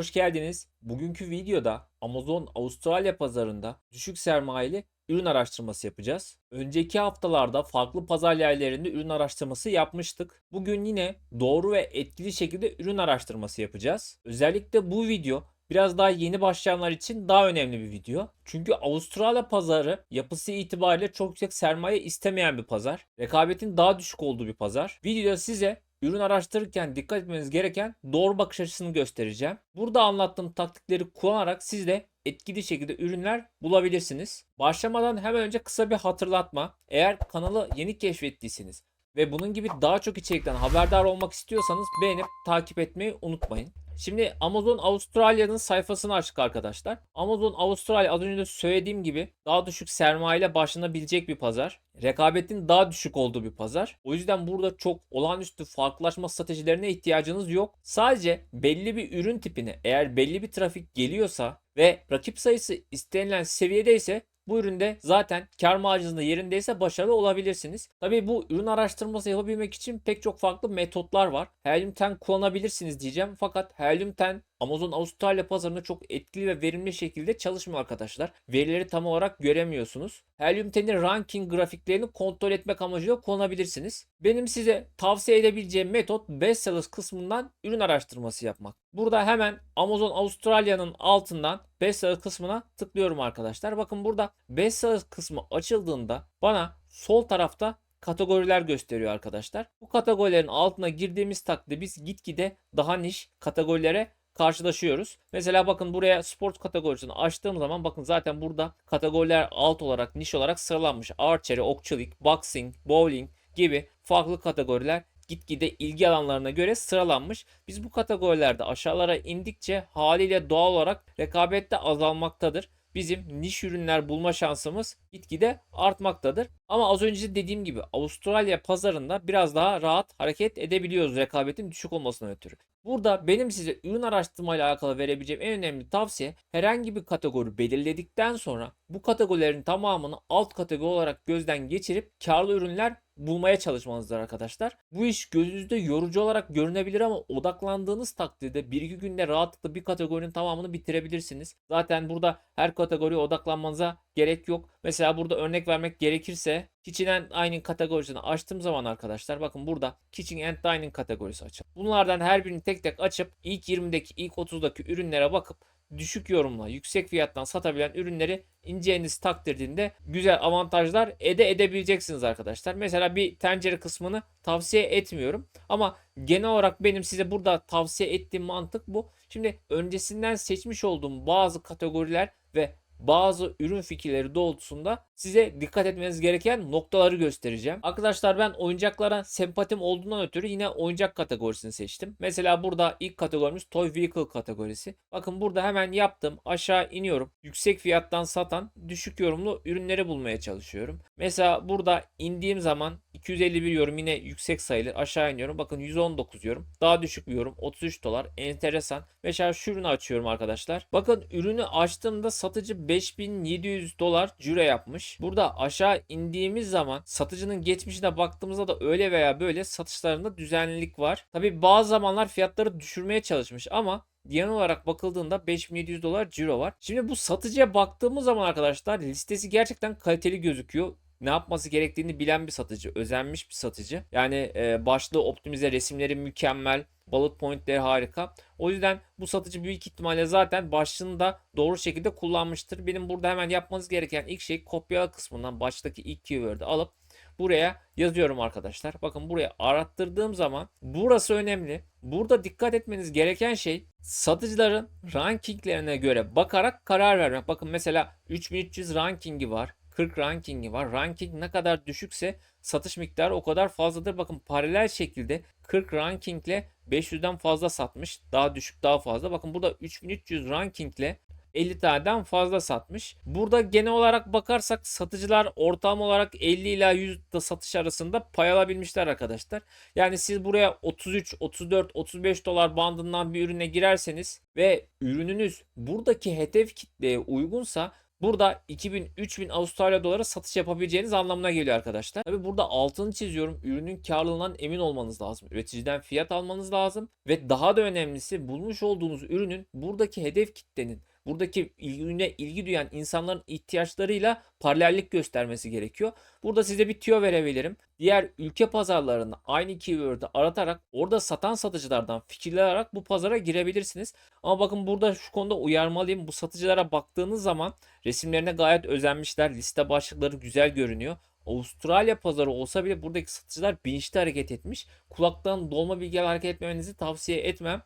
Hoş geldiniz. Bugünkü videoda Amazon Avustralya pazarında düşük sermayeli ürün araştırması yapacağız. Önceki haftalarda farklı pazar yerlerinde ürün araştırması yapmıştık. Bugün yine doğru ve etkili şekilde ürün araştırması yapacağız. Özellikle bu video biraz daha yeni başlayanlar için daha önemli bir video. Çünkü Avustralya pazarı yapısı itibariyle çok yüksek sermaye istemeyen bir pazar. Rekabetin daha düşük olduğu bir pazar. Videoda size ürün araştırırken dikkat etmeniz gereken doğru bakış açısını göstereceğim. Burada anlattığım taktikleri kullanarak siz de etkili şekilde ürünler bulabilirsiniz. Başlamadan hemen önce kısa bir hatırlatma. Eğer kanalı yeni keşfettiyseniz ve bunun gibi daha çok içerikten haberdar olmak istiyorsanız beğenip takip etmeyi unutmayın. Şimdi Amazon Avustralya'nın sayfasını açtık arkadaşlar. Amazon Avustralya az önce de söylediğim gibi daha düşük sermayeyle başlanabilecek bir pazar. Rekabetin daha düşük olduğu bir pazar. O yüzden burada çok olağanüstü farklılaşma stratejilerine ihtiyacınız yok. Sadece belli bir ürün tipine eğer belli bir trafik geliyorsa ve rakip sayısı istenilen seviyedeyse bu üründe zaten kar marjında yerindeyse başarılı olabilirsiniz. Tabii bu ürün araştırması yapabilmek için pek çok farklı metotlar var. Helium 10 kullanabilirsiniz diyeceğim. Fakat Helium 10 Amazon Avustralya pazarında çok etkili ve verimli şekilde çalışmıyor arkadaşlar. Verileri tam olarak göremiyorsunuz. Helium 10'in ranking grafiklerini kontrol etmek amacıyla kullanabilirsiniz. Benim size tavsiye edebileceğim metot bestsellers kısmından ürün araştırması yapmak. Burada hemen Amazon Avustralya'nın altından bestsellers kısmına tıklıyorum arkadaşlar. Bakın burada bestsellers kısmı açıldığında bana sol tarafta kategoriler gösteriyor arkadaşlar. Bu kategorilerin altına girdiğimiz takdirde biz gitgide daha niş kategorilere karşılaşıyoruz. Mesela bakın buraya sport kategorisini açtığım zaman bakın zaten burada kategoriler alt olarak niş olarak sıralanmış. Archery, okçuluk, boxing, bowling gibi farklı kategoriler gitgide ilgi alanlarına göre sıralanmış. Biz bu kategorilerde aşağılara indikçe haliyle doğal olarak rekabette azalmaktadır bizim niş ürünler bulma şansımız gitgide artmaktadır. Ama az önce dediğim gibi Avustralya pazarında biraz daha rahat hareket edebiliyoruz rekabetin düşük olmasına ötürü. Burada benim size ürün araştırma ile alakalı verebileceğim en önemli tavsiye herhangi bir kategori belirledikten sonra bu kategorilerin tamamını alt kategori olarak gözden geçirip karlı ürünler bulmaya çalışmanızdır arkadaşlar. Bu iş gözünüzde yorucu olarak görünebilir ama odaklandığınız takdirde bir iki günde rahatlıkla bir kategorinin tamamını bitirebilirsiniz. Zaten burada her kategoriye odaklanmanıza gerek yok. Mesela burada örnek vermek gerekirse Kitchen and Dining kategorisini açtığım zaman arkadaşlar bakın burada Kitchen and Dining kategorisi açalım. Bunlardan her birini tek tek açıp ilk 20'deki ilk 30'daki ürünlere bakıp düşük yorumla, yüksek fiyattan satabilen ürünleri ineceğiniz takdirde güzel avantajlar ede edebileceksiniz arkadaşlar. Mesela bir tencere kısmını tavsiye etmiyorum ama genel olarak benim size burada tavsiye ettiğim mantık bu. Şimdi öncesinden seçmiş olduğum bazı kategoriler ve bazı ürün fikirleri doğrultusunda size dikkat etmeniz gereken noktaları göstereceğim. Arkadaşlar ben oyuncaklara sempatim olduğundan ötürü yine oyuncak kategorisini seçtim. Mesela burada ilk kategorimiz Toy Vehicle kategorisi. Bakın burada hemen yaptım. Aşağı iniyorum. Yüksek fiyattan satan düşük yorumlu ürünleri bulmaya çalışıyorum. Mesela burada indiğim zaman 251 yorum yine yüksek sayılır. Aşağı iniyorum. Bakın 119 yorum. Daha düşük bir yorum. 33 dolar. Enteresan. Mesela şu ürünü açıyorum arkadaşlar. Bakın ürünü açtığımda satıcı 5700 dolar cüre yapmış. Burada aşağı indiğimiz zaman satıcının geçmişine baktığımızda da öyle veya böyle satışlarında düzenlilik var. Tabi bazı zamanlar fiyatları düşürmeye çalışmış ama genel olarak bakıldığında 5700 dolar ciro var. Şimdi bu satıcıya baktığımız zaman arkadaşlar listesi gerçekten kaliteli gözüküyor ne yapması gerektiğini bilen bir satıcı, özenmiş bir satıcı. Yani e, başlığı optimize, resimleri mükemmel, bullet pointleri harika. O yüzden bu satıcı büyük ihtimalle zaten başlığını da doğru şekilde kullanmıştır. Benim burada hemen yapmanız gereken ilk şey kopyala kısmından baştaki ilk keyword'ı alıp buraya yazıyorum arkadaşlar. Bakın buraya arattırdığım zaman burası önemli. Burada dikkat etmeniz gereken şey satıcıların rankinglerine göre bakarak karar vermek. Bakın mesela 3300 rankingi var. 40 rankingi var. Ranking ne kadar düşükse satış miktarı o kadar fazladır. Bakın paralel şekilde 40 rankingle 500'den fazla satmış. Daha düşük daha fazla. Bakın burada 3300 rankingle 50 taneden fazla satmış. Burada genel olarak bakarsak satıcılar ortalama olarak 50 ila 100 da satış arasında pay alabilmişler arkadaşlar. Yani siz buraya 33, 34, 35 dolar bandından bir ürüne girerseniz ve ürününüz buradaki hedef kitleye uygunsa burada 2000-3000 Avustralya doları satış yapabileceğiniz anlamına geliyor arkadaşlar. Tabi burada altını çiziyorum. Ürünün karlılığından emin olmanız lazım. Üreticiden fiyat almanız lazım. Ve daha da önemlisi bulmuş olduğunuz ürünün buradaki hedef kitlenin buradaki ürüne ilgi duyan insanların ihtiyaçlarıyla paralellik göstermesi gerekiyor. Burada size bir tüyo verebilirim. Diğer ülke pazarlarında aynı keyword'ı aratarak orada satan satıcılardan fikirler alarak bu pazara girebilirsiniz. Ama bakın burada şu konuda uyarmalıyım. Bu satıcılara baktığınız zaman resimlerine gayet özenmişler. Liste başlıkları güzel görünüyor. Avustralya pazarı olsa bile buradaki satıcılar bilinçli hareket etmiş. Kulaktan dolma bilgiler hareket etmemenizi tavsiye etmem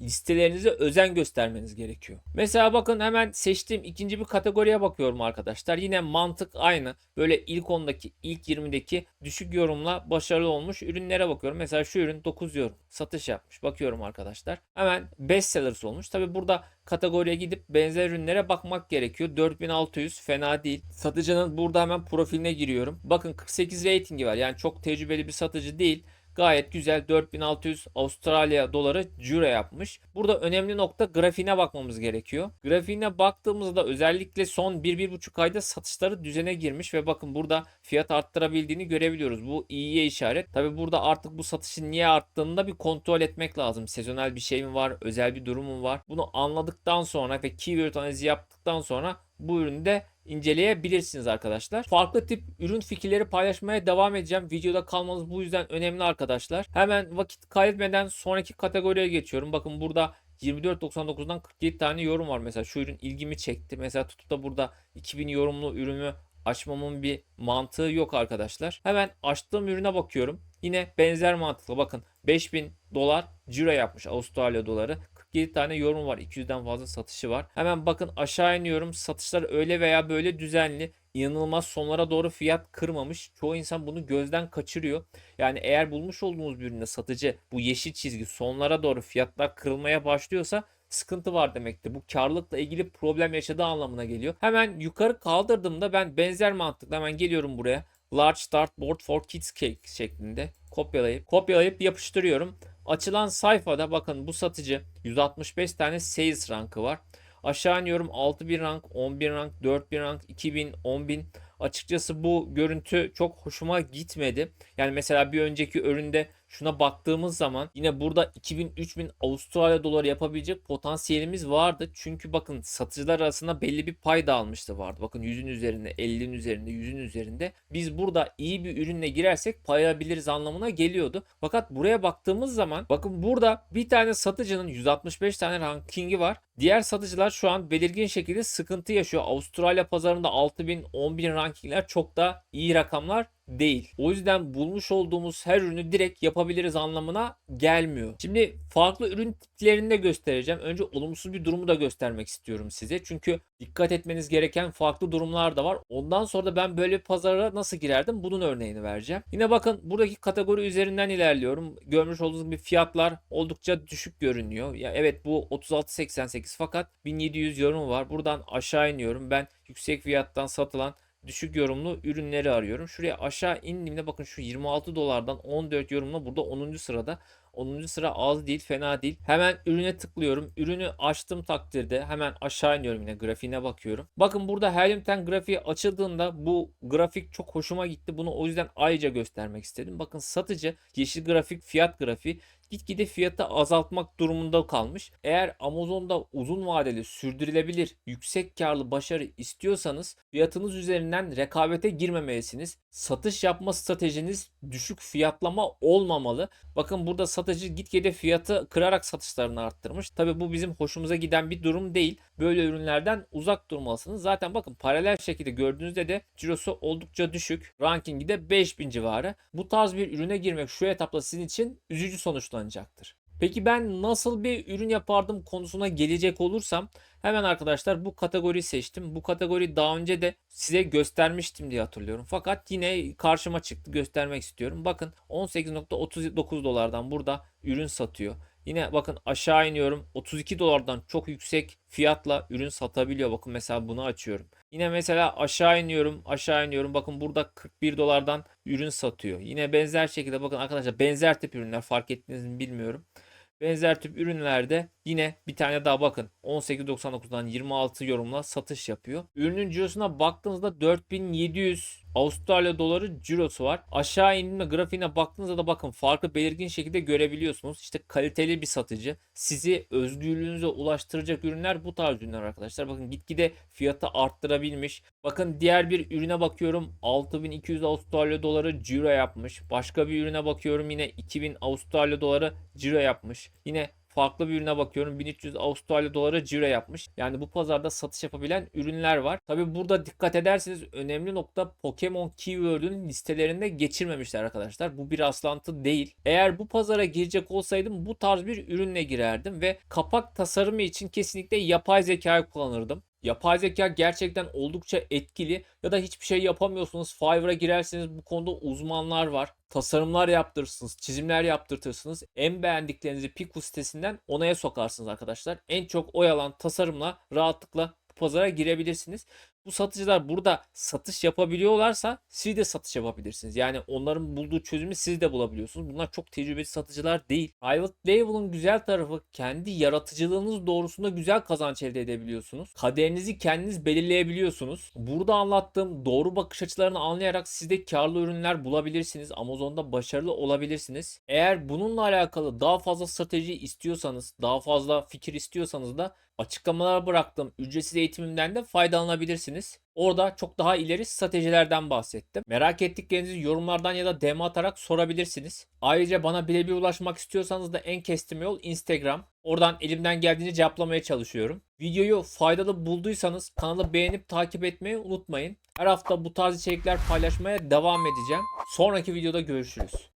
listelerinize özen göstermeniz gerekiyor. Mesela bakın hemen seçtiğim ikinci bir kategoriye bakıyorum arkadaşlar. Yine mantık aynı. Böyle ilk 10'daki, ilk 20'deki düşük yorumla başarılı olmuş ürünlere bakıyorum. Mesela şu ürün 9 yorum satış yapmış. Bakıyorum arkadaşlar. Hemen best sellers olmuş. Tabi burada kategoriye gidip benzer ürünlere bakmak gerekiyor. 4600 fena değil. Satıcının burada hemen profiline giriyorum. Bakın 48 ratingi var. Yani çok tecrübeli bir satıcı değil. Gayet güzel 4600 Avustralya doları cüre yapmış. Burada önemli nokta grafiğine bakmamız gerekiyor. Grafiğine baktığımızda özellikle son 1-1,5 ayda satışları düzene girmiş ve bakın burada fiyat arttırabildiğini görebiliyoruz. Bu iyiye işaret. Tabi burada artık bu satışın niye arttığını da bir kontrol etmek lazım. Sezonel bir şey mi var? Özel bir durum mu var? Bunu anladıktan sonra ve keyword analizi yaptıktan sonra bu ürünü de inceleyebilirsiniz arkadaşlar. Farklı tip ürün fikirleri paylaşmaya devam edeceğim. Videoda kalmanız bu yüzden önemli arkadaşlar. Hemen vakit kaybetmeden sonraki kategoriye geçiyorum. Bakın burada 24.99'dan 47 tane yorum var. Mesela şu ürün ilgimi çekti. Mesela tutup da burada 2000 yorumlu ürünü açmamın bir mantığı yok arkadaşlar. Hemen açtığım ürüne bakıyorum. Yine benzer mantıkla bakın 5000 dolar ciro yapmış Avustralya doları. 47 tane yorum var. 200'den fazla satışı var. Hemen bakın aşağı iniyorum. Satışlar öyle veya böyle düzenli. İnanılmaz sonlara doğru fiyat kırmamış. Çoğu insan bunu gözden kaçırıyor. Yani eğer bulmuş olduğunuz bir üründe satıcı bu yeşil çizgi sonlara doğru fiyatlar kırılmaya başlıyorsa sıkıntı var demektir. Bu karlılıkla ilgili problem yaşadığı anlamına geliyor. Hemen yukarı kaldırdığımda ben benzer mantıkla hemen geliyorum buraya. Large Start Board for Kids Cake şeklinde kopyalayıp kopyalayıp yapıştırıyorum. Açılan sayfada bakın bu satıcı 165 tane sales rankı var. Aşağı iniyorum 6000 rank, 10000 rank, 4000 rank, 2000, 10000. Açıkçası bu görüntü çok hoşuma gitmedi. Yani mesela bir önceki üründe şuna baktığımız zaman yine burada 2000-3000 Avustralya doları yapabilecek potansiyelimiz vardı. Çünkü bakın satıcılar arasında belli bir pay da almıştı vardı. Bakın 100'ün üzerinde, 50'nin üzerinde, 100'ün üzerinde. Biz burada iyi bir ürünle girersek pay alabiliriz anlamına geliyordu. Fakat buraya baktığımız zaman bakın burada bir tane satıcının 165 tane rankingi var. Diğer satıcılar şu an belirgin şekilde sıkıntı yaşıyor. Avustralya pazarında 6000, 10000 rankingler çok da iyi rakamlar değil. O yüzden bulmuş olduğumuz her ürünü direkt yapabiliriz anlamına gelmiyor. Şimdi farklı ürün tiplerini de göstereceğim. Önce olumsuz bir durumu da göstermek istiyorum size. Çünkü dikkat etmeniz gereken farklı durumlar da var. Ondan sonra da ben böyle bir pazara nasıl girerdim bunun örneğini vereceğim. Yine bakın buradaki kategori üzerinden ilerliyorum. Görmüş olduğunuz gibi fiyatlar oldukça düşük görünüyor. Ya evet bu 36.88 fakat 1700 yorum var. Buradan aşağı iniyorum. Ben yüksek fiyattan satılan düşük yorumlu ürünleri arıyorum. Şuraya aşağı indiğimde bakın şu 26 dolardan 14 yorumla burada 10. sırada. 10. sıra az değil fena değil. Hemen ürüne tıklıyorum. Ürünü açtım takdirde hemen aşağı iniyorum yine grafiğine bakıyorum. Bakın burada Helium 10 grafiği açıldığında bu grafik çok hoşuma gitti. Bunu o yüzden ayrıca göstermek istedim. Bakın satıcı yeşil grafik fiyat grafiği gitgide fiyatı azaltmak durumunda kalmış. Eğer Amazon'da uzun vadeli sürdürülebilir yüksek karlı başarı istiyorsanız fiyatınız üzerinden rekabete girmemelisiniz. Satış yapma stratejiniz düşük fiyatlama olmamalı. Bakın burada satıcı gitgide fiyatı kırarak satışlarını arttırmış. Tabi bu bizim hoşumuza giden bir durum değil. Böyle ürünlerden uzak durmalısınız. Zaten bakın paralel şekilde gördüğünüzde de cirosu oldukça düşük. Rankingi de 5000 civarı. Bu tarz bir ürüne girmek şu etapta sizin için üzücü sonuçlanacaktır. Peki ben nasıl bir ürün yapardım konusuna gelecek olursam hemen arkadaşlar bu kategoriyi seçtim. Bu kategoriyi daha önce de size göstermiştim diye hatırlıyorum. Fakat yine karşıma çıktı göstermek istiyorum. Bakın 18.39 dolardan burada ürün satıyor. Yine bakın aşağı iniyorum. 32 dolardan çok yüksek fiyatla ürün satabiliyor. Bakın mesela bunu açıyorum. Yine mesela aşağı iniyorum. Aşağı iniyorum. Bakın burada 41 dolardan ürün satıyor. Yine benzer şekilde bakın arkadaşlar benzer tip ürünler fark ettiniz mi bilmiyorum. Benzer tip ürünlerde Yine bir tane daha bakın 18.99'dan 26 yorumla satış yapıyor. Ürünün cirosuna baktığınızda 4700 Avustralya doları cirosu var. Aşağı inme grafiğine baktığınızda da bakın farkı belirgin şekilde görebiliyorsunuz. İşte kaliteli bir satıcı. Sizi özgürlüğünüze ulaştıracak ürünler bu tarz ürünler arkadaşlar. Bakın gitgide fiyatı arttırabilmiş. Bakın diğer bir ürüne bakıyorum. 6200 Avustralya doları ciro yapmış. Başka bir ürüne bakıyorum yine 2000 Avustralya doları ciro yapmış. Yine farklı bir ürüne bakıyorum 1300 Avustralya doları ciro yapmış. Yani bu pazarda satış yapabilen ürünler var. Tabi burada dikkat ederseniz önemli nokta Pokemon keyword'ün listelerinde geçirmemişler arkadaşlar. Bu bir aslantı değil. Eğer bu pazara girecek olsaydım bu tarz bir ürünle girerdim ve kapak tasarımı için kesinlikle yapay zekayı kullanırdım. Yapay zeka gerçekten oldukça etkili ya da hiçbir şey yapamıyorsunuz. Fiverr'a girerseniz bu konuda uzmanlar var. Tasarımlar yaptırırsınız, çizimler yaptırtırsınız. En beğendiklerinizi Piku sitesinden onaya sokarsınız arkadaşlar. En çok oy alan tasarımla rahatlıkla pazara girebilirsiniz. Bu satıcılar burada satış yapabiliyorlarsa siz de satış yapabilirsiniz. Yani onların bulduğu çözümü siz de bulabiliyorsunuz. Bunlar çok tecrübeli satıcılar değil. Private Label'ın güzel tarafı kendi yaratıcılığınız doğrusunda güzel kazanç elde edebiliyorsunuz. Kaderinizi kendiniz belirleyebiliyorsunuz. Burada anlattığım doğru bakış açılarını anlayarak siz de karlı ürünler bulabilirsiniz. Amazon'da başarılı olabilirsiniz. Eğer bununla alakalı daha fazla strateji istiyorsanız, daha fazla fikir istiyorsanız da açıklamalara bıraktığım ücretsiz eğitimimden de faydalanabilirsiniz. Orada çok daha ileri stratejilerden bahsettim. Merak ettiklerinizi yorumlardan ya da DM atarak sorabilirsiniz. Ayrıca bana birebir ulaşmak istiyorsanız da en kestim yol Instagram. Oradan elimden geldiğince cevaplamaya çalışıyorum. Videoyu faydalı bulduysanız kanalı beğenip takip etmeyi unutmayın. Her hafta bu tarz içerikler paylaşmaya devam edeceğim. Sonraki videoda görüşürüz.